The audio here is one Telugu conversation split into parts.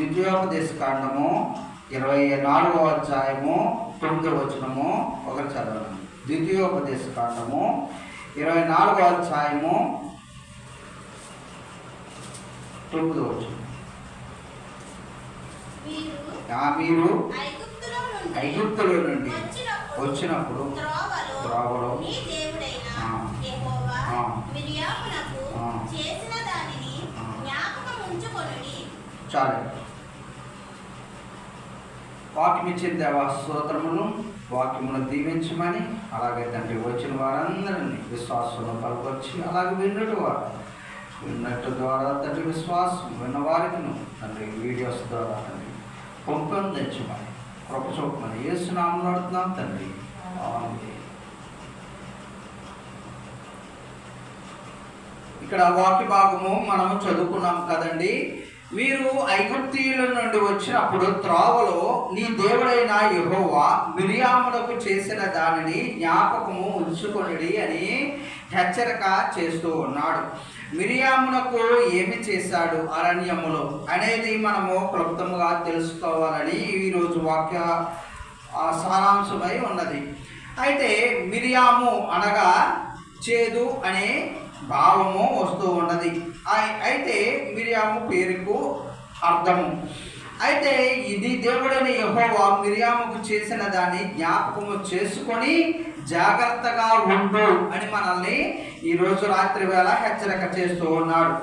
ద్వితీయోపదేశ కాండము ఇరవై నాలుగవ అధ్యాయము తొమ్మిదవ వచనము ఒకటి చదవండి. ద్వితీయోపదేశ కాండము ఇరవై నాలుగవ అధ్యాయము తొమ్మిదవ వచనం. మీరు ఐగుప్తులో నుండి వచ్చినప్పుడు వచ్చినప్పుడు త్రోవలో త్రోవలో నీ దేవుడైన ఆ. యెహోవా ఆ. మిరియామునకు ఆ. చేసిన దానిని ఆ. జ్ఞాపకం ఉంచుకొనుడి చాలు వాక్యం ఇచ్చిన దేవా స్తోత్రములు వాక్యమును దీవించమని అలాగే తండ్రి వచ్చిన వారందరినీ విశ్వాసంలో పలుకొచ్చి అలాగే విన్నట్టు వారు. విన్నట్టు ద్వారా తండ్రి విశ్వాసం విన్న వారికి తండ్రి వీడియోస్ ద్వారా తండ్రి పంపొందించమని కృప చూపమని ఏసునామలు అడుగుతున్నాం తండ్రి. ఇక్కడ వాక్య భాగము మనము చదువుకున్నాం కదండి. మీరు ఐగుప్తీయుల నుండి వచ్చినప్పుడు త్రోవలో నీ దేవుడైన యహోవా మిరియాములకు చేసిన దానిని జ్ఞాపకము ఉంచుకొనిడి అని హెచ్చరిక చేస్తూ ఉన్నాడు. మిరియామునకు ఏమి చేశాడు అరణ్యములో అనేది మనము క్లుప్తముగా తెలుసుకోవాలని ఈరోజు వాక్య సారాంశమై ఉన్నది. అయితే మిరియాము అనగా చేదు అనే భావము వస్తూ ఉన్నది. అయితే మిరియాము పేరుకు అర్థము. అయితే ఇది దేవుడని యహోవా మిరియాముకు చేసిన దాన్ని జ్ఞాపకము చేసుకొని జాగ్రత్తగా ఉండు అని మనల్ని ఈరోజు రాత్రి వేళ హెచ్చరిక చేస్తూ ఉన్నాడు.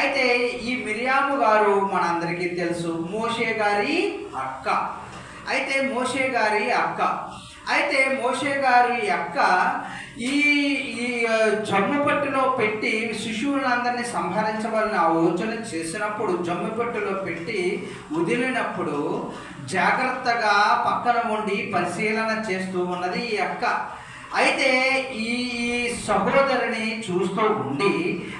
అయితే ఈ మిరియాము గారు మనందరికీ తెలుసు మోషే గారి అక్క. అయితే మోషే గారి అక్క. అయితే మోషే గారి అక్క ఈ ఈ ఆ, పెట్టి శిశువులందరినీ సంహరించవాలని ఆలోచన చేసినప్పుడు జమ్ముపట్టులో పెట్టి వదిలినప్పుడు జాగ్రత్తగా పక్కన ఉండి పరిశీలన చేస్తూ ఉన్నది ఈ అక్క. అయితే ఈ ఈ సహోదరిని చూస్తూ ఉండి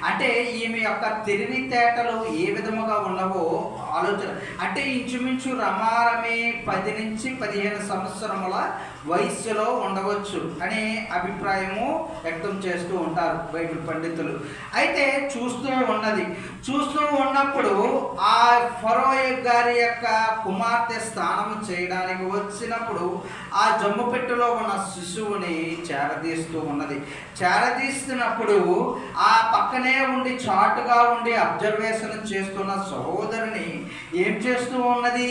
అంటే ఈమె యొక్క తెలివితేటలు ఏ విధముగా ఉన్నవో ఆలోచన. అంటే ఇంచుమించు రమారమే పది నుంచి పదిహేను సంవత్సరముల వయస్సులో ఉండవచ్చు అనే అభిప్రాయము వ్యక్తం చేస్తూ ఉంటారు బైబిల్ పండితులు. అయితే చూస్తూ ఉన్నది. చూస్తూ ఉన్నప్పుడు ఆ ఫరో గారి యొక్క కుమార్తె స్నానం చేయడానికి వచ్చినప్పుడు ఆ జమ్ము పెట్టెలో ఉన్న శిశువుని చేరదీస్తూ ఉన్నది. చేరదీస్తున్నప్పుడు ఆ పక్కనే ఉండి చాటుగా ఉండి అబ్జర్వేషన్ చేస్తున్న సహోదరుని ఏం చేస్తూ ఉన్నది?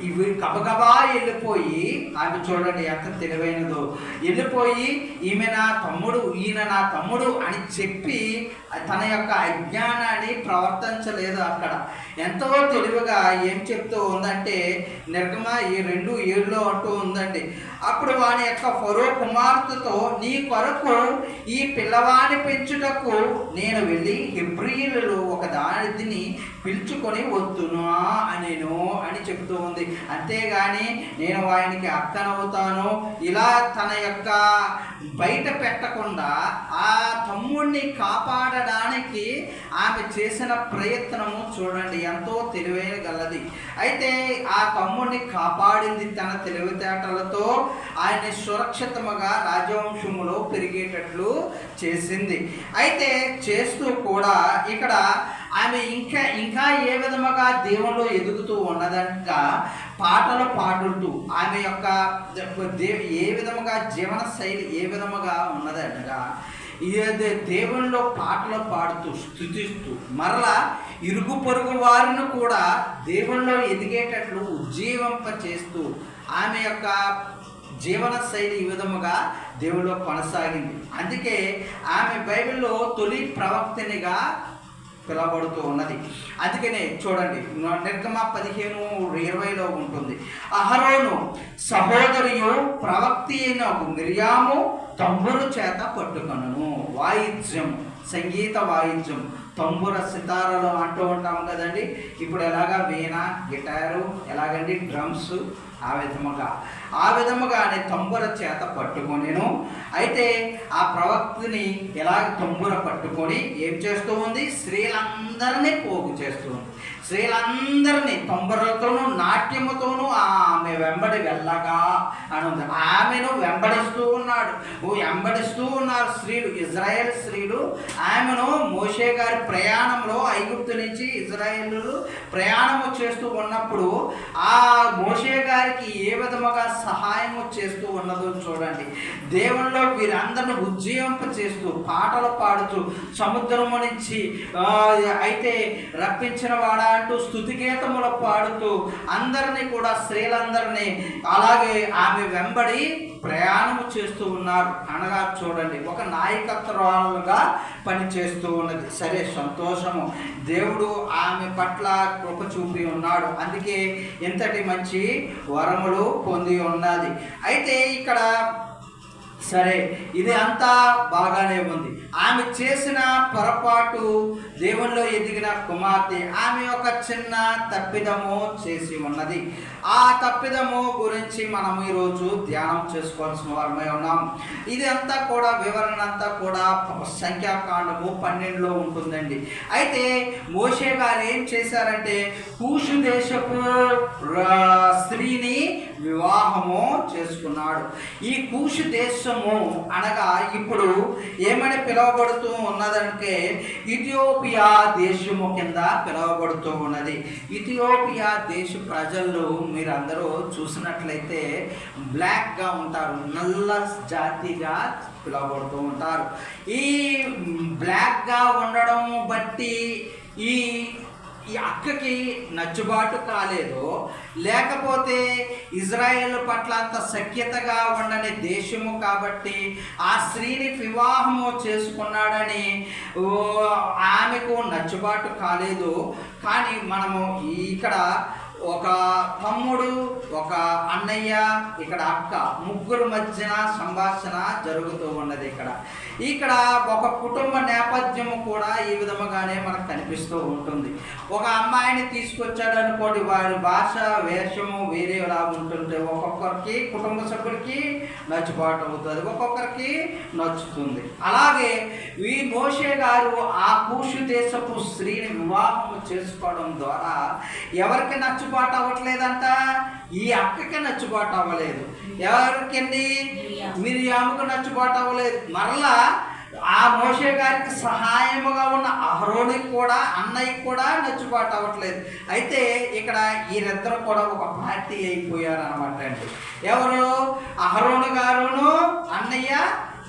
ఇవి కబకబా వెళ్ళిపోయి ఆమె చూడండి ఎంత తెలివైనదో వెళ్ళిపోయి ఈమె నా తమ్ముడు ఈయన నా తమ్ముడు అని చెప్పి తన యొక్క అజ్ఞానాన్ని ప్రవర్తించలేదు అక్కడ. ఎంతో తెలివిగా ఏం చెప్తూ ఉందంటే నిర్గమ ఈ రెండు ఏడులో అంటూ ఉందండి అప్పుడు వాని యొక్క ఫరో కుమార్తెతో నీ కొరకు ఈ పిల్లవాని పెంచుటకు నేను వెళ్ళి హిబ్రియులలో ఒక దానిని పిలుచుకొని వద్దునా అనేను అని చెబుతూ ఉంది. అంతేగాని నేను వానికి అక్కనవుతాను. ఇలా తన యొక్క బయట పెట్టకుండా ఆ తమ్ముడిని కాపాడడానికి ఆమె చేసిన ప్రయత్నము చూడండి ఎంతో తెలివేయగలది. అయితే ఆ తమ్ముడిని కాపాడింది తన తెలివితేటలతో ఆయన్ని సురక్షితముగా రాజవంశములో పెరిగేటట్లు చేసింది. అయితే చేస్తూ కూడా ఇక్కడ ఆమె ఇంకా ఇంకా ఏ విధముగా దేవుల్లో ఎదుగుతూ ఉన్నదంట పాటలు పాడుతూ ఆమె యొక్క దే ఏ విధముగా జీవన శైలి ఏ విధముగా ఉన్నదనగా ఏదే దేవునిలో పాటలు పాడుతూ స్థుతిస్తూ మరలా ఇరుగు పొరుగు వారిని కూడా దేవునిలో ఎదిగేటట్లు ఉజ్జీవింప చేస్తూ ఆమె యొక్క జీవన శైలి ఈ విధముగా దేవులో కొనసాగింది. అందుకే ఆమె బైబిల్లో తొలి ప్రవక్తనిగా పిలవబడుతూ ఉన్నది. అందుకనే చూడండి నిర్గమ పదిహేను ఇరవైలో ఉంటుంది. అహరోను సహోదరియు ప్రవక్తి అయిన మిరియాము తంబురు చేత పట్టుకొనను. వాయిద్యం సంగీత వాయిద్యం. తంబుర సితారలు అంటూ ఉంటాము కదండి. ఇప్పుడు ఎలాగా వీణ గిటారు ఎలాగండి డ్రమ్స్ ఆ విధముగా. ఆ విధముగానే తంబుర చేత పట్టుకొనిను. అయితే ఆ ప్రవక్తిని ఎలాగ తంబుర పట్టుకొని ఏం చేస్తూ ఉంది? స్త్రీలందరినీ పోగు చేస్తూ ఉంది. స్త్రీలందరినీ తంబురలతోనూ నాట్యముతోనూ ఆమె వెంబడి వెళ్ళగా అని ఉంది ఆమెను వెంబడిస్తూ ఉన్నాడు. ఓ వెంబడిస్తూ ఉన్నారు స్త్రీలు ఇజ్రాయెల్ స్త్రీలు. ఆమెను మోషే గారి ప్రయాణంలో ఐగుప్తు నుంచి ఇజ్రాయేలు ప్రయాణము చేస్తూ ఉన్నప్పుడు ఆ మోషే గారికి ఏ విధముగా సహాయము చేస్తూ ఉన్నదో చూడండి. దేవుల్లో వీరందరిని ఉజ్జీవింప చేస్తూ పాటలు పాడుతూ సముద్రము నుంచి అయితే రప్పించిన వాడా అంటూ స్థుతిగీతములు పాడుతూ అందరినీ కూడా స్త్రీలందరినీ అలాగే ఆమె వెంబడి ప్రయాణము చేస్తూ ఉన్నారు. అనగా చూడండి ఒక నాయకత్వాలుగా పనిచేస్తూ ఉన్నది. సరే సంతోషము. దేవుడు ఆమె పట్ల కృప చూపి ఉన్నాడు. అందుకే ఇంతటి మంచి వరములు పొంది ఉన్నది. అయితే ఇక్కడ సరే ఇది అంతా బాగానే ఉంది. ఆమె చేసిన పొరపాటు దేవుల్లో ఎదిగిన కుమార్తె ఆమె ఒక చిన్న తప్పిదము చేసి ఉన్నది. ఆ తప్పిదము గురించి మనం ఈరోజు ధ్యానం చేసుకోవాల్సిన వారమై ఉన్నాం. ఇది అంతా కూడా వివరణ అంతా కూడా సంఖ్యాకాండము పన్నెండులో ఉంటుందండి. అయితే మోషే గారు ఏం చేశారంటే కూషు దేశపు స్త్రీని వివాహము చేసుకున్నాడు. ఈ కూషు దేశం దేశము అనగా ఇప్పుడు ఏమని పిలువబడుతూ ఉన్నదంటే ఇథియోపియా దేశము కింద పిలువబడుతూ ఉన్నది. ఇథియోపియా దేశ ప్రజలు మీరందరూ చూసినట్లయితే బ్లాక్గా ఉంటారు. నల్ల జాతిగా పిలువబడుతూ ఉంటారు. ఈ బ్లాక్గా ఉండడం బట్టి ఈ ఈ అక్కకి నచ్చుబాటు కాలేదు. లేకపోతే ఇజ్రాయేల్ పట్ల అంత సఖ్యతగా ఉండని దేశము కాబట్టి ఆ స్త్రీని వివాహము చేసుకున్నాడని ఓ, ఆమెకు నచ్చుబాటు కాలేదు. కానీ మనము ఇక్కడ ఒక తమ్ముడు ఒక అన్నయ్య ఇక్కడ అక్క ముగ్గురు మధ్యన సంభాషణ జరుగుతూ ఉన్నది ఇక్కడ. ఇక్కడ ఒక కుటుంబ నేపథ్యము కూడా ఈ విధముగానే మనకు కనిపిస్తూ ఉంటుంది. ఒక అమ్మాయిని తీసుకొచ్చాడు అనుకోండి వారి భాష వేషము వేరేలా ఉంటుంటే ఒక్కొక్కరికి కుటుంబ సభ్యులకి నచ్చుబాటు అవుతుంది ఒక్కొక్కరికి నచ్చుతుంది. అలాగే ఈ మోషే గారు ఆ కూషు దేశపు స్త్రీని వివాహం చేసుకోవడం ద్వారా ఎవరికి నచ్చు నచ్చుబాటు అవ్వట్లేదంట. ఈ అక్కకి నచ్చుబాటు అవ్వలేదు. ఎవరికండి? మిరియాముకు. నచ్చుబాటు అవ్వలేదు. మరలా ఆ మోషే గారికి సహాయముగా ఉన్న అహరోనికి కూడా అన్నయ్యకి కూడా నచ్చుబాటు అవ్వట్లేదు. అయితే ఇక్కడ వీరిద్దరు కూడా ఒక పార్టీ అయిపోయారు అనమాట అండి. ఎవరు? అహరోను గారును అన్నయ్య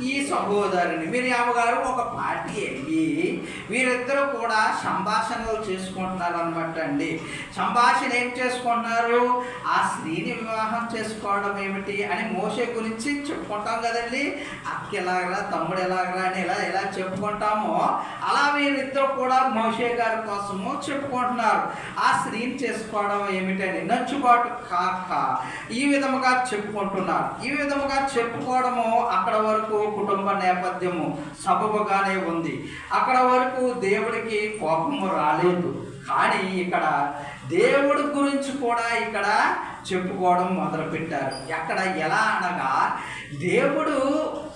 ఈ సహోదరుని. మీరు గారు ఒక పార్టీ వెళ్ళి వీరిద్దరూ కూడా సంభాషణలు చేసుకుంటున్నారు అనమాట అండి. సంభాషణ ఏం చేసుకుంటున్నారు? ఆ స్త్రీని వివాహం చేసుకోవడం ఏమిటి అని మోసే గురించి చెప్పుకుంటాం కదండి. అక్క ఎలాగరా తమ్ముడు ఎలాగరా అని ఇలా ఇలా చెప్పుకుంటామో అలా వీరిద్దరూ కూడా మోసే గారి కోసము చెప్పుకుంటున్నారు. ఆ స్త్రీని చేసుకోవడం ఏమిటని నచ్చుబాటు కాక ఈ విధముగా చెప్పుకుంటున్నారు. ఈ విధముగా చెప్పుకోవడము అక్కడ వరకు కుటుంబ నేపథ్యము సబబుగానే ఉంది. అక్కడ వరకు దేవుడికి కోపము రాలేదు. కానీ ఇక్కడ దేవుడి గురించి కూడా ఇక్కడ చెప్పుకోవడం మొదలుపెట్టారు. ఎక్కడ ఎలా అనగా దేవుడు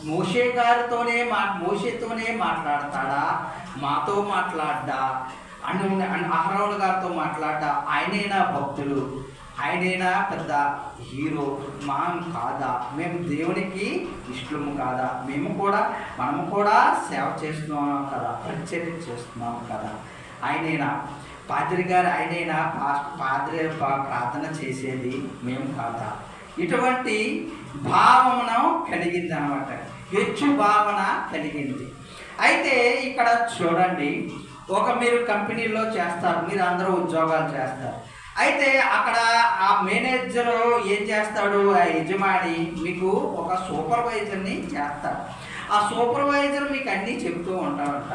మోషే గారితోనే మా మోషేతోనే మాట్లాడతాడా? మాతో మాట్లాడ్డా? అను అహరోన్ గారితో మాట్లాడ్డా? ఆయనైనా భక్తులు? ఆయనైనా పెద్ద హీరో. మనం కాదా? మేము దేవునికి ఇష్టము కాదా? మేము కూడా మనము కూడా సేవ చేస్తున్నాం కదా పరిచర్య చేస్తున్నాం కదా. ఆయనైనా? పాద్రి గారు ఆయనైనా? పాస్ పాద్రి ప్రార్థన చేసేది మేము కాదా? ఇటువంటి భావన కలిగింది అనమాట హెచ్చు భావన కలిగింది. అయితే ఇక్కడ చూడండి ఒక మీరు కంపెనీలో చేస్తారు మీరు అందరూ ఉద్యోగాలు చేస్తారు. అయితే అక్కడ ఆ మేనేజర్ ఏం చేస్తాడు ఆ యజమాని మీకు ఒక సూపర్వైజర్ని చేస్తాడు. ఆ సూపర్వైజర్ మీకు అన్నీ చెప్తూ ఉంటాడంట.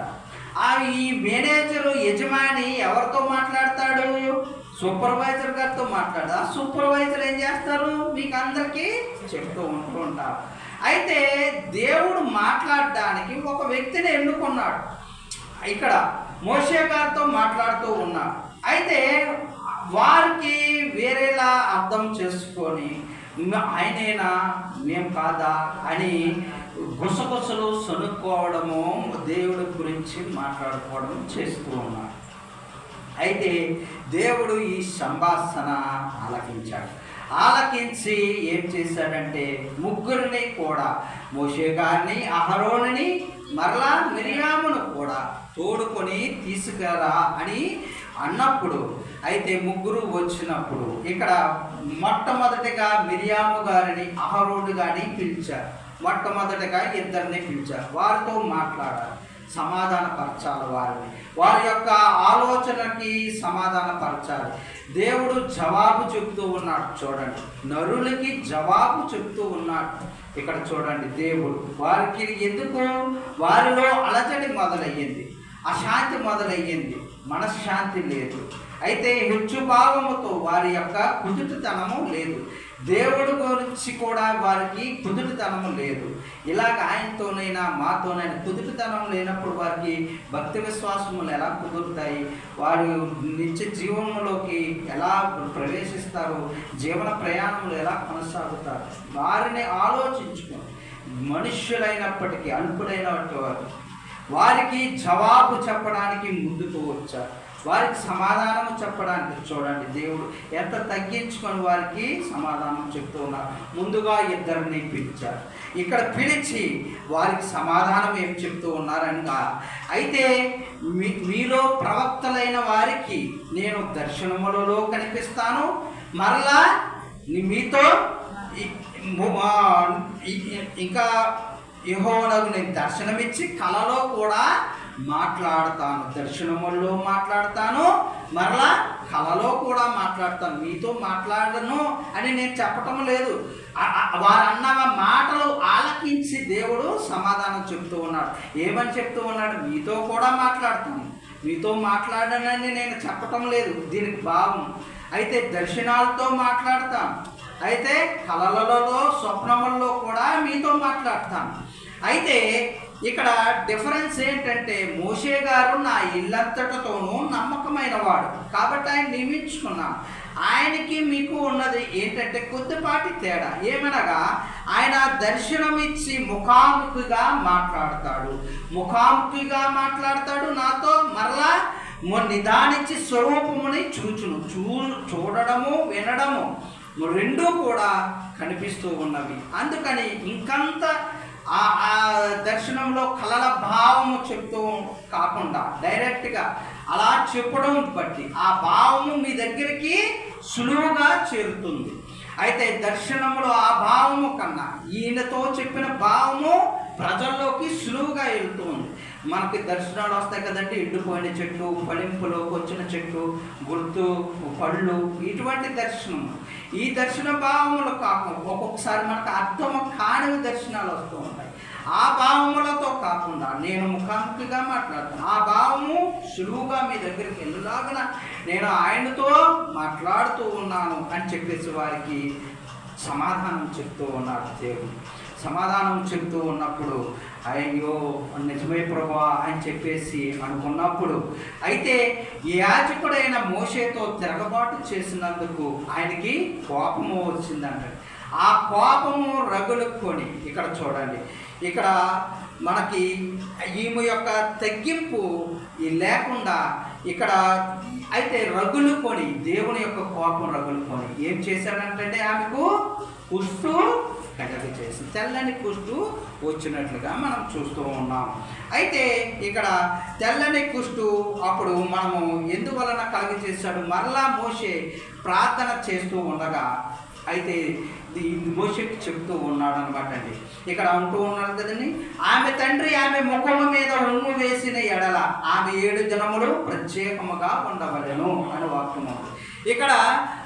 ఆ ఈ మేనేజర్ యజమాని ఎవరితో మాట్లాడతాడు? సూపర్వైజర్ గారితో మాట్లాడు ఆ సూపర్వైజర్ ఏం చేస్తారు? మీకు అందరికీ చెప్తూ ఉంటూ ఉంటారు. అయితే దేవుడు మాట్లాడడానికి ఒక వ్యక్తిని ఎన్నుకున్నాడు. ఇక్కడ మోషే గారితో మాట్లాడుతూ ఉన్నాడు. అయితే వారికి వేరేలా అర్థం చేసుకొని ఆయనైనా? ఆయనేనా కాదా? అని గుసగుసలు సనుక్కోవడము దేవుడి గురించి మాట్లాడుకోవడం చేస్తూ ఉన్నారు. అయితే దేవుడు ఈ సంభాషణ ఆలకించాడు. ఆలకించి ఏం చేశాడంటే ముగ్గురిని కూడా మోషే గారిని అహరోణిని మరలా మిరియామును కూడా తోడుకొని తీసుకురా అని అన్నప్పుడు అయితే ముగ్గురు వచ్చినప్పుడు ఇక్కడ మొట్టమొదటిగా మిరియాము గారిని అహరోడు గారిని పిలిచారు. మొట్టమొదటిగా ఇద్దరిని పిలిచారు. వారితో మాట్లాడారు. సమాధానపరచాలి వారిని. వారి యొక్క ఆలోచనకి సమాధానపరచాలి. దేవుడు జవాబు చెప్తూ ఉన్నాడు చూడండి. నరులకి జవాబు చెప్తూ ఉన్నాడు. ఇక్కడ చూడండి దేవుడు. వారికి ఎందుకు? వారిలో అలజడి మొదలయ్యింది. అశాంతి మొదలయ్యింది. మనశ్శాంతి లేదు. అయితే హెచ్చు భావముతో వారి యొక్క కుదుటితనము లేదు. దేవుడు గురించి కూడా వారికి కుదుటితనము లేదు. ఇలాగ ఆయనతోనైనా మాతోనైనా కుదుటితనం లేనప్పుడు వారికి భక్తి విశ్వాసములు ఎలా కుదురుతాయి? వారు నిత్య జీవనంలోకి ఎలా ప్రవేశిస్తారు? జీవన ప్రయాణములు ఎలా కొనసాగుతారు? వారిని ఆలోచించుకొని మనుష్యులైనప్పటికీ అల్పుడైనటువంటి వారు వారికి జవాబు చెప్పడానికి ముందుకు వచ్చారు. వారికి సమాధానం చెప్పడానికి చూడండి. దేవుడు ఎంత తగ్గించుకొని వారికి సమాధానం చెప్తూ ఉన్నారు. ముందుగా ఇద్దరిని పిలిచారు. ఇక్కడ పిలిచి వారికి సమాధానం ఏం చెప్తూ ఉన్నారనగా అయితే మీ మీలో ప్రవక్తలైన వారికి నేను దర్శనములలో కనిపిస్తాను. మరలా మీతో ఇంకా యెహోవాకు నేను దర్శనమిచ్చి కలలో కూడా మాట్లాడతాను. దర్శనముల్లో మాట్లాడతాను మరలా కలలో కూడా మాట్లాడతాను. మీతో మాట్లాడను అని నేను చెప్పటం లేదు. వారన్న మాటలు ఆలకించి దేవుడు సమాధానం చెప్తూ ఉన్నాడు. ఏమని చెప్తూ ఉన్నాడు? మీతో కూడా మాట్లాడతాను. మీతో మాట్లాడనని నేను చెప్పటం లేదు. దీనికి భావం. అయితే దర్శనాలతో మాట్లాడతాను. అయితే కలలలో స్వప్నముల్లో కూడా మీతో మాట్లాడతాను. అయితే ఇక్కడ డిఫరెన్స్ ఏంటంటే మోషే గారు నా ఇల్లంతటితోనూ నమ్మకమైన వాడు. కాబట్టి ఆయన నియమించుకున్నాను. ఆయనకి మీకు ఉన్నది ఏంటంటే కొద్దిపాటి తేడా. ఏమనగా ఆయన దర్శనమిచ్చి ముఖాముఖిగా మాట్లాడతాడు. ముఖాముఖిగా మాట్లాడతాడు నాతో. మరలా నిదానించి స్వరూపముని చూచును. చూ చూడడము వినడము. రెండూ కూడా కనిపిస్తూ ఉన్నవి. అందుకని ఇంకంత ఆ ఆ దర్శనంలో కలల భావము చెప్తూ కాకుండా డైరెక్ట్గా అలా చెప్పడం బట్టి ఆ భావము మీ దగ్గరికి సులువుగా చేరుతుంది. అయితే దర్శనంలో ఆ భావము కన్నా ఈయనతో చెప్పిన భావము ప్రజల్లోకి సులువుగా వెళ్తూ ఉంది. మనకి దర్శనాలు వస్తాయి కదండి. ఎండిపోయిన చెట్లు ఫలింపులోకి వచ్చిన చెట్లు గుర్తు పళ్ళు ఇటువంటి దర్శనం. ఈ దర్శన భావములు కాకుండా ఒక్కొక్కసారి మనకు అర్థం కానివి దర్శనాలు వస్తూ ఉంటాయి. ఆ భావములతో కాకుండా నేను ముఖాముఖిగా మాట్లాడతాను. ఆ భావము సులువుగా మీ దగ్గరికి వెళ్ళలాగిన నేను ఆయనతో మాట్లాడుతూ ఉన్నాను అని చెప్పేసి వారికి సమాధానం చెప్తూ ఉన్నాడు దేవుడు. సమాధానం చెప్తూ ఉన్నప్పుడు అయ్యో నిజమే ప్రభా అని చెప్పేసి అనుకున్నప్పుడు అయితే యాజకుడైన మోషేతో తిరగబాటు చేసినందుకు ఆయనకి కోపము వచ్చిందంట. ఆ కోపము రగులుకొని ఇక్కడ చూడండి ఇక్కడ మనకి ఈమె యొక్క తగ్గింపు లేకుండా ఇక్కడ అయితే రగులుకొని దేవుని యొక్క కోపం రగులుకొని ఏం చేశాడంటే ఆమెకు కుస్తూ కలగ చేసి తెల్లని కుష్టు వచ్చినట్లుగా మనం చూస్తూ ఉన్నాం. అయితే ఇక్కడ తెల్లని కుష్టు అప్పుడు మనము ఎందువలన కలిగి చేశాడు? మరలా మోసే ప్రార్థన చేస్తూ ఉండగా అయితే ఈ మోషకి చెప్తూ ఉన్నాడు అనమాట అండి. ఇక్కడ అంటూ ఉన్నాడు కదండి ఆమె తండ్రి ఆమె ముఖము మీద ఉమ్ము వేసిన ఎడల ఆమె ఏడు జనములు ప్రత్యేకముగా ఉండవలెను అని వాక్యం ఉంది. ఇక్కడ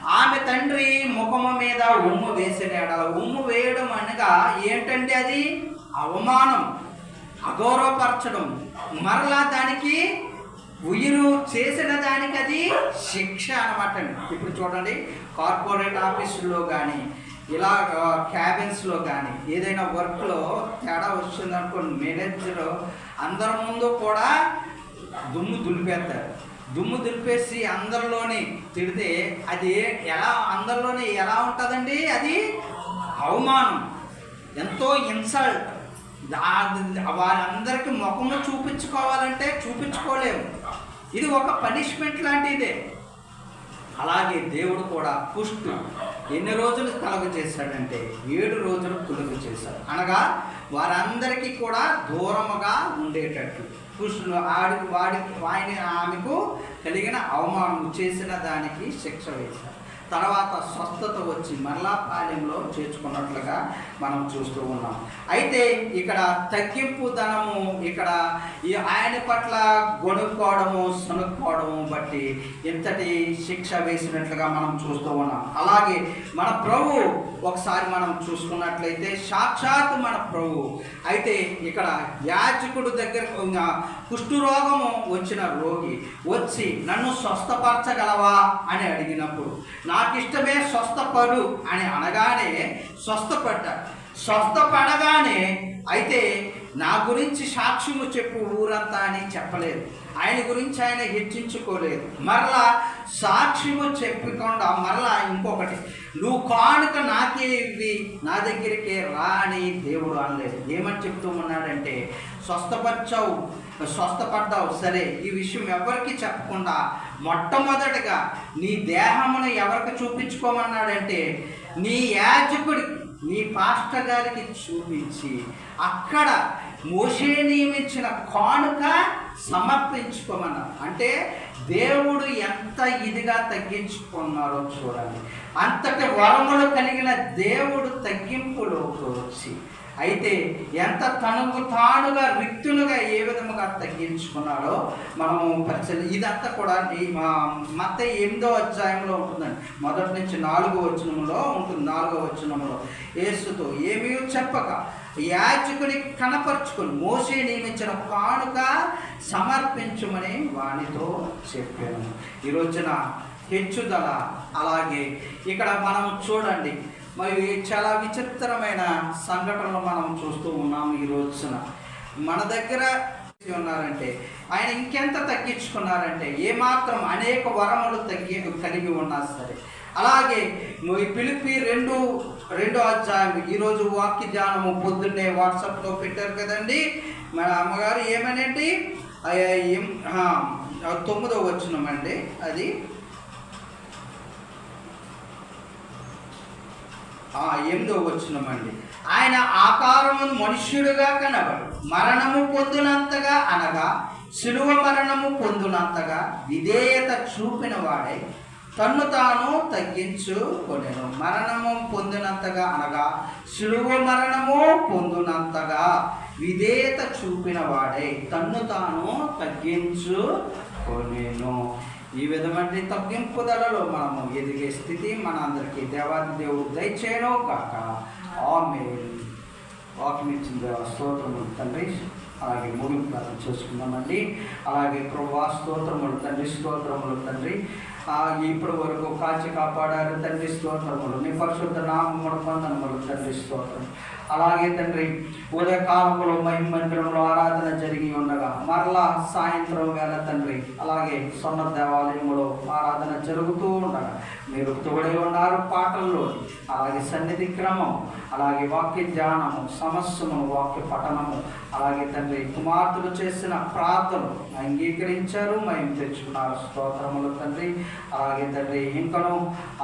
ఆమె తండ్రి ముఖము మీద ఉమ్ము వేసిన ఉమ్ము వేయడం అనగా ఏంటంటే అది? అవమానం అగౌరవపరచడం. మరలా దానికి ఉయిరు చేసిన దానికి అది శిక్ష అనమాట అండి. ఇప్పుడు చూడండి కార్పొరేట్ ఆఫీసుల్లో కానీ ఇలా క్యాబిన్స్లో కానీ ఏదైనా వర్క్లో తేడా వచ్చిందనుకోండి మేనేజర్ అందరి ముందు కూడా దుమ్ము దులిపేస్తారు. దుమ్ము దులిపేసి అందరిలోని తిడితే అది ఎలా అందరిలోని ఎలా ఉంటుందండి అది? అవమానం. ఎంతో ఇన్సల్ట్ వారందరికీ ముఖము చూపించుకోవాలంటే చూపించుకోలేము. ఇది ఒక పనిష్మెంట్ లాంటిదే. అలాగే దేవుడు కూడా కుష్టు. ఎన్ని రోజులు కలుగు చేశాడంటే ఏడు రోజులు కలుగు చేశాడు. అనగా వారందరికీ కూడా దూరముగా ఉండేటట్లు కుష్టును ఆడికి వాడికి వాడిని ఆమెకు కలిగిన అవమానం చేసిన దానికి శిక్ష వేశారు. తర్వాత స్వస్థత వచ్చి మరలా పాలెంలో చేర్చుకున్నట్లుగా మనం చూస్తూ ఉన్నాం. అయితే ఇక్కడ తగ్గింపు ధనము ఇక్కడ ఈ ఆయన పట్ల గొడుక్కోవడము సనుక్కోవడము బట్టి ఇంతటి శిక్ష వేసినట్లుగా మనం చూస్తూ ఉన్నాం. అలాగే మన ప్రభు ఒకసారి మనం చూసుకున్నట్లయితే సాక్షాత్ మన ప్రభు. అయితే ఇక్కడ యాచకుడు దగ్గర ఉన్న కుష్ఠరోగము వచ్చిన రోగి వచ్చి నన్ను స్వస్థపరచగలవా? అని అడిగినప్పుడు నాకు ఇష్టమే స్వస్థపడు అని అనగానే స్వస్థపడ్డాడు స్వస్థపడగానే అయితే నా గురించి సాక్ష్యము చెప్పు ఊరంతా అని చెప్పలేదు. ఆయన గురించి ఆయన హెచ్చించుకోలేదు. మరలా సాక్ష్యము చెప్పకుండా మరలా ఇంకొకటి. నువ్వు కానుక నాకే ఇవి నా దగ్గరికే రా అని దేవుడు అనలేదు. ఏమని చెప్తూ ఉన్నాడంటే స్వస్థపరిచావు స్వస్థపడ్డావు. సరే ఈ విషయం ఎవరికి చెప్పకుండా మొట్టమొదటగా నీ దేహమును ఎవరికి చూపించుకోమన్నాడంటే నీ యాజకుడికి నీ పాస్టర్ గారికి చూపించి అక్కడ మోషే నియమించిన కానుక సమర్పించుకోమన్నారు అంటే దేవుడు ఎంత ఇదిగా తగ్గించుకున్నారో చూడండి. అంతటి వరములు కలిగిన దేవుడు తగ్గింపులోకి వచ్చి అయితే ఎంత తనకు తానుగా రిక్తులుగా ఏ విధముగా తగ్గించుకున్నాడో మనము పరిచయం ఇదంతా కూడా మా మత ఎనిమిదో అధ్యాయంలో ఉంటుందండి. మొదటి నుంచి నాలుగో వచనంలో ఉంటుంది. నాలుగో వచనంలో యేసుతో ఏమీ చెప్పక యాజకుని కనపరుచుకొని మోసే నియమించిన కానుక సమర్పించమని వానితో చెప్పాను. ఈ రోజున హెచ్చుదల అలాగే ఇక్కడ మనం చూడండి. మరి చాలా విచిత్రమైన సంఘటనలు మనం చూస్తూ ఉన్నాం ఈ రోజున. మన దగ్గర ఉన్నారంటే ఆయన ఇంకెంత తగ్గించుకున్నారంటే ఏమాత్రం అనేక వరములు తగ్గి కలిగి ఉన్నా సరే. అలాగే ఈ పిలిపి రెండు రెండో అధ్యాయం ఈరోజు వాక్య ధ్యానము పొద్దున్నే వాట్సాప్లో పెట్టారు కదండి. మన అమ్మగారు ఏమనండి? తొమ్మిదో వచ్చినమండి అది. ఎనిమిదో వచ్చినమండి ఆయన ఆకారము మనుష్యుడుగా కనబడు. మరణము పొందినంతగా అనగా శిలువ మరణము పొందినంతగా విధేయత చూపిన వాడై తన్ను తాను తగ్గించుకొనెను. మరణము పొందినంతగా అనగా శిలువ మరణము పొందినంతగా విధేయత చూపిన వాడై తన్ను తాను తగ్గించుకొనెను. ఈ విధమైన తగ్గింపుదలలో మనము ఎదిగే స్థితి మన అందరికీ దేవాది దేవుడు దయచేయను కాక ఆమె వాకినిచ్చిన దేవ స్తోత్రములు తండ్రి. అలాగే ముగింపు ప్రార్థన చేసుకుందామండి. అలాగే ప్రభా స్తోత్రములు తండ్రి స్తోత్రములు తండ్రి. ఇప్పటి వరకు కాచి కాపాడారు తండ్రి స్తోత్రములు. నీ పరిశుద్ధ నామములు పొందనములు తండ్రి స్తోత్రం. అలాగే తండ్రి ఉదయకాలంలో మహిమ మందిరంలో ఆరాధన జరిగి ఉండగా మరలా సాయంత్రం వేళ తండ్రి అలాగే సొన్న దేవాలయంలో ఆరాధన జరుగుతూ ఉండగా మీరు తోడై ఉన్నారు పాటల్లో అలాగే సన్నిధి క్రమం అలాగే వాక్య ధ్యానము సమస్యము వాక్య పఠనము అలాగే తండ్రి కుమార్తెలు చేసిన ప్రార్థనలు అంగీకరించారు మేము తెచ్చుకున్నారు. స్తోత్రములు తండ్రి అలాగే తండ్రి ఇంకను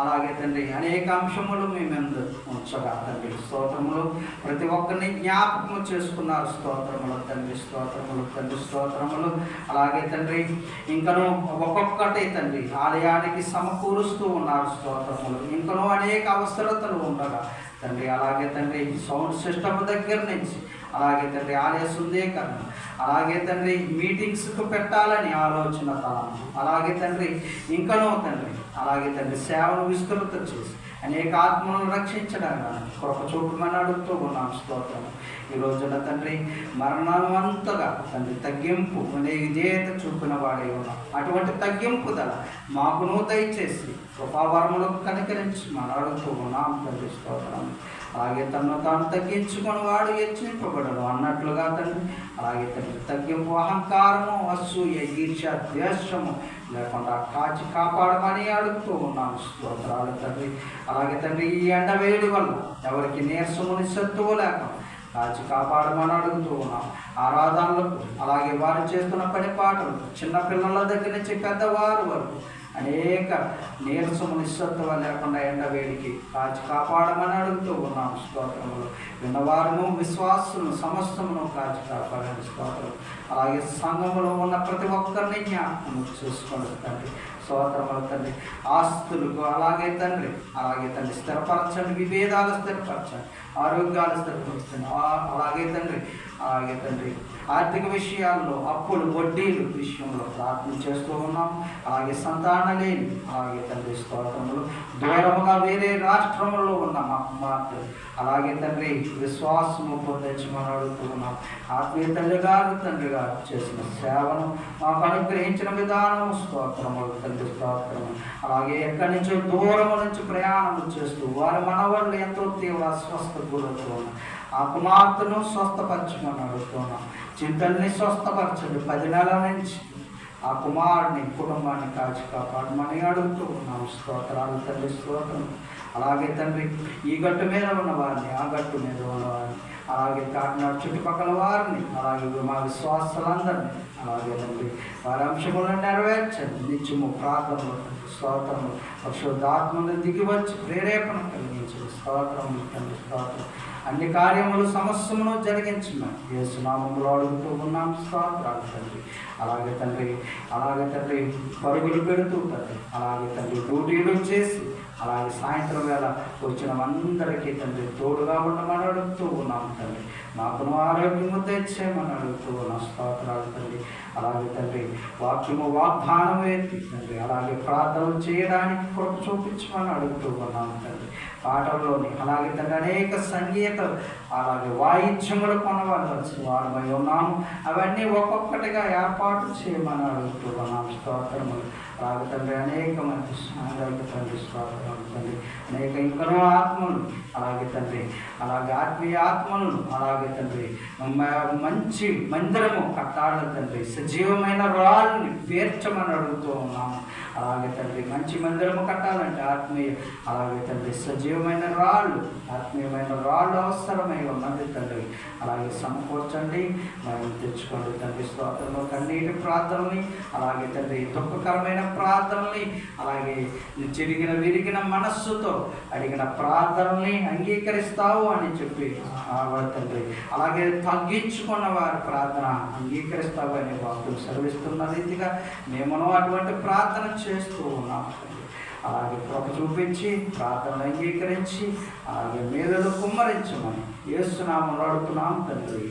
అలాగే తండ్రి అనేక అంశములు మేము ఉంచగా తండ్రి. స్తోత్రములు ప్రతి ఒక్కరిని జ్ఞాపకం చేసుకున్నారు. స్తోత్రములు తండ్రి స్తోత్రములు తండ్రి స్తోత్రములు. అలాగే తండ్రి ఇంకను ఒక్కొక్కటి తండ్రి ఆలయానికి సమకూరుస్తూ ఉన్నారు స్తోత్రములు. ఇంకను అనేక అవసరతలు ఉండగా తండ్రి అలాగే తండ్రి సౌండ్ సిస్టమ్ దగ్గర నుంచి అలాగే తండ్రి ఆలయ శుద్ధీకరణ అలాగే తండ్రి మీటింగ్స్కు పెట్టాలని ఆలోచన తలం అలాగే తండ్రి ఇంకనో తండ్రి అలాగే తండ్రి సేవను విస్తృత చేసి అనేక ఆత్మలను రక్షించడానికి కృప చూపమని అడుగుతూ ఉన్నాం స్తోత్రం. ఈ రోజున తండ్రి మరణమంతగా తండ్రి తగ్గింపు అనే విధేయత చూపిన వాడే ఉన్నాం. అటువంటి తగ్గింపు ధర మాకును దయచేసి కృపావరములకు కనికరించి మనం అడుగుతూ ఉన్నాం తండ్రి స్తోత్రం. అలాగే తను తాను తగ్గించుకొని వాడు హెచ్చింపబడడు అన్నట్లుగా తండ్రి అలాగే తండ్రి తగ్గింపు అహంకారము అసూయ ఈర్ష ద్వేషము లేకుండా కాచి కాపాడమని అడుగుతూ ఉన్నాను. స్తోత్రాలు తండ్రి. అలాగే తండ్రి ఈ ఎండ వేడి వల్ల ఎవరికి నీరసముని సత్తువు లేకుండా కాచి కాపాడమని అడుగుతూ ఉన్నాం ఆరాధనలకు అలాగే వారు చేస్తున్న పని పాటలు చిన్న పిల్లల దగ్గర నుంచి పెద్దవారు వరకు అనేక నీరసము నిస్సత్తువ లేకుండా ఎండవేడికి కాచి కాపాడమని అడుగుతూ ఉన్నాం స్తోత్రములు విన్నవారును విశ్వాసము సమస్తమును కాచి కాపాడని స్తోత్రం అలాగే సంఘములో ఉన్న ప్రతి ఒక్కరిని జ్ఞాపకం చూసుకోండి తండ్రి. స్తోత్రములు తండ్రి. ఆస్తులకు అలాగే తండ్రి. అలాగే తండ్రి స్థిరపరచండి విభేదాలు స్థిరపరచండి ఆరోగ్యాలు స్థిరపరచండి అలాగే తండ్రి. అలాగే తండ్రి ఆర్థిక విషయాల్లో అప్పులు వడ్డీలు విషయంలో ప్రార్థన చేస్తూ ఉన్నాం. అలాగే సంతాన లేని అలాగే తండ్రి స్తోత్రములు. దూరముగా వేరే రాష్ట్రంలో ఉన్న మా కుమార్తె అలాగే తండ్రి విశ్వాసము పొందించమని అడుగుతూ ఉన్నాం. ఆత్మీయ తండ్రి గారు తండ్రి గారు చేసిన సేవను మాకు అనుగ్రహించిన విధానం స్తోత్రములు తండ్రి. స్తోత్రము అలాగే ఎక్కడి నుంచో దూరం నుంచి ప్రయాణం చేస్తూ వారి మనవాళ్ళు ఎంతో తీవ్ర అస్వస్థ గురవుతూ ఆ కుమార్తెను స్వస్థపరచమని అడుగుతున్నాం చింతల్ని స్వస్థపరచండి. పది నెలల నుంచి ఆ కుమారుని కుటుంబాన్ని కాచి కాపాడమని అడుగుతూ ఉన్నాం స్తోత్రాలు తల్లి స్తోత్రం. అలాగే తండ్రి ఈ గట్టు మీద ఉన్నవారిని ఆ గట్టు మీద ఉన్నవారిని అలాగే కాకినాడ చుట్టుపక్కల వారిని అలాగే మా విశ్వాసులందరినీ అలాగే తండ్రి వారి అంశములను నెరవేర్చండి. నిత్యము ప్రార్థనలు స్తోత్రములు పరిశుద్ధాత్మను దిగి వచ్చి ప్రేరేపణ కలిగించండి. స్తోత్రములు తండ్రి స్తోత్రం. అన్ని కార్యములు సమస్యలను జరిగించమని యేసునామంలో అడుగుతూ ఉన్నాం స్తోత్రాలు తండ్రి. అలాగే తండ్రి అలాగే తండ్రి పరుగులు పెడుతూ తండ్రి. అలాగే తండ్రి డ్యూటీలు చేసి అలాగే సాయంత్రం వేళ వచ్చిన అందరికీ తండ్రి తోడుగా ఉండమని అడుగుతూ ఉన్నాం తండ్రి. మాకును ఆరోగ్యము తెచ్చేయమని అడుగుతూ ఉన్నాం స్తోత్రాలు తండ్రి. అలాగే తండ్రి వాక్యము వాగ్దానం ఏంటి తండ్రి. అలాగే ప్రార్థన చేయడానికి కూడా చూపించమని అడుగుతూ ఉన్నాం తండ్రి. పాటల్లోని అలాగే తండ్రి అనేక సంగీతాలు అలాగే వాయిద్యములు కొనవలసి వారమై ఉన్నాము. అవన్నీ ఒక్కొక్కటిగా ఏర్పాటు చేయమని అడుగుతూ స్తోత్రములు. అలాగే తండ్రి అనేక మంది స్నానాలకు తండ్రి స్తోత్రములు తండ్రి. అనేక ఇంకనో ఆత్మలు అలాగే తండ్రి. అలాగే ఆత్మీయ ఆత్మలను అలాగే తండ్రి. మంచి మందిరము కట్టాలి తండ్రి. సజీవమైన రాళ్ళని పేర్చమని అడుగుతూ ఉన్నాము. అలాగే తండ్రి మంచి మందిరము కట్టాలంటే ఆత్మీయ అలాగే తండ్రి సజీవమైన రాళ్ళు ఆత్మీయమైన రాళ్ళు అవసరమై ఉన్నది తండ్రి. అలాగే సమకూర్చండి మనం తెచ్చుకోండి తండ్రి స్తోత్రంలో కన్నీటి ప్రార్థనని అలాగే తండ్రి దుఃఖకరమైన ప్రార్థనల్ని అలాగే చిరిగిన విరిగిన మనస్సుతో అడిగిన ప్రార్థనల్ని అంగీకరిస్తావు అని చెప్పి ఆ తండ్రి అలాగే తగ్గించుకున్న వారి ప్రార్థన అంగీకరిస్తావు అనే వాక్యం సెలవిస్తున్న రీతిగా మేమును అటువంటి ప్రార్థన చేస్తూ ఉన్నాం తండ్రి. అలాగే కృప చూపించి ప్రార్థనలు అంగీకరించి అలాగే మీదలు కుమ్మరించమని ఏసునామం అడుగుతున్నాం తండ్రి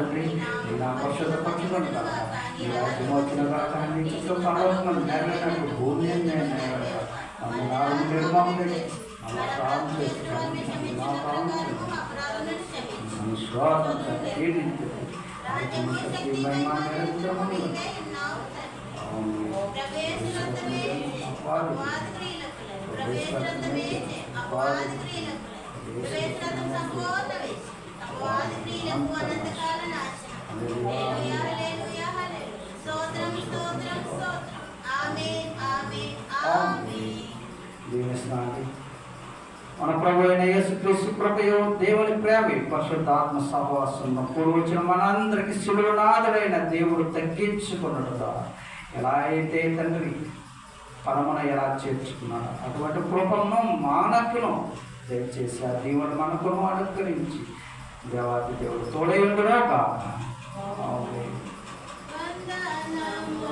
తండ్రి నీ నా పరిశుద్ధ పక్షులను కదా నీ రాజ్యం వచ్చిన కాక నీ చుట్టూ పర్వతములు నెరవేరినట్టు భూమి నేను నెరవేరుతా. నన్ను నాలుగు నిర్మాణం చేసి నన్ను ప్రాణం చేసి నన్ను నా ప్రాణం చేసి నన్ను స్వార్థం కీడించు శక్తి మహిమ నిరంతరమని ఆమేన్. అపాది. దీవిస్తున్నాను మన ప్రభు అయిన యేసుక్రీస్తు కృపయో దేవుని ప్రేమ పరిశుద్ధాత్మ సహవాసం కూడి వచ్చిన మనందరికి శిలువనాథుడైన దేవుడు తగ్గించుకున్నాడు ఎలా అయితే తండ్రి పరమన ఎలా చేర్చుకున్నాడు అటువంటి కృపను మానకును దయచేసి ఆ దేవుడు మనకును అనుకరించి దేవాది దేవుడు తోడై ఉండుగా ఆమేన్. వందనము